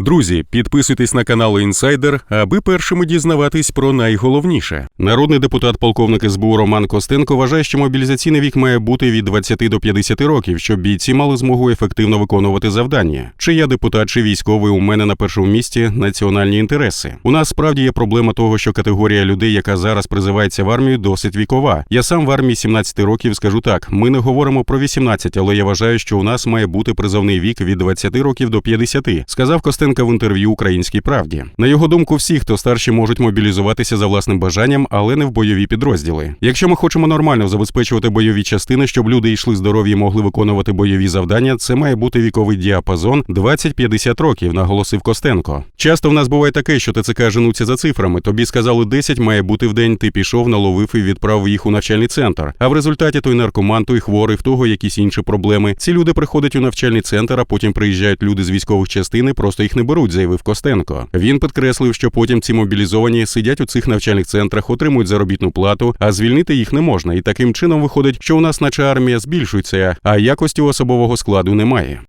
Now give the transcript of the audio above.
Друзі, підписуйтесь на канал Інсайдер, аби першими дізнаватись про найголовніше. Народний депутат полковник СБУ Роман Костенко вважає, що мобілізаційний вік має бути від 20 до 50 років, щоб бійці мали змогу ефективно виконувати завдання. Чи я депутат, чи військовий у мене на першому місці національні інтереси. У нас справді є проблема того, що категорія людей, яка зараз призивається в армію, досить вікова. Я сам в армії 17 років скажу так: ми не говоримо про 18, але я вважаю, що у нас має бути призовний вік від 20 років до 50, сказав Костенко в інтерв'ю Українській правді. На його думку, всі, хто старші, можуть мобілізуватися за власним бажанням, але не в бойові підрозділи. Якщо ми хочемо нормально забезпечувати бойові частини, щоб люди йшли здорові і могли виконувати бойові завдання, це має бути віковий діапазон 20-50 років, наголосив Костенко. Часто в нас буває таке, що ТЦК женуться за цифрами. Тобі сказали 10 має бути в день. Ти пішов, наловив і відправив їх у навчальний центр. А в результаті той наркоман, той хворий, в того якісь інші проблеми. Ці люди приходять у навчальний центр, а потім приїжджають люди з військових частин просто їх не беруть, заявив Костенко. Він підкреслив, що потім ці мобілізовані сидять у цих навчальних центрах, отримують заробітну плату, а звільнити їх не можна. І таким чином виходить, що у нас, наче армія, збільшується, а якості особового складу немає.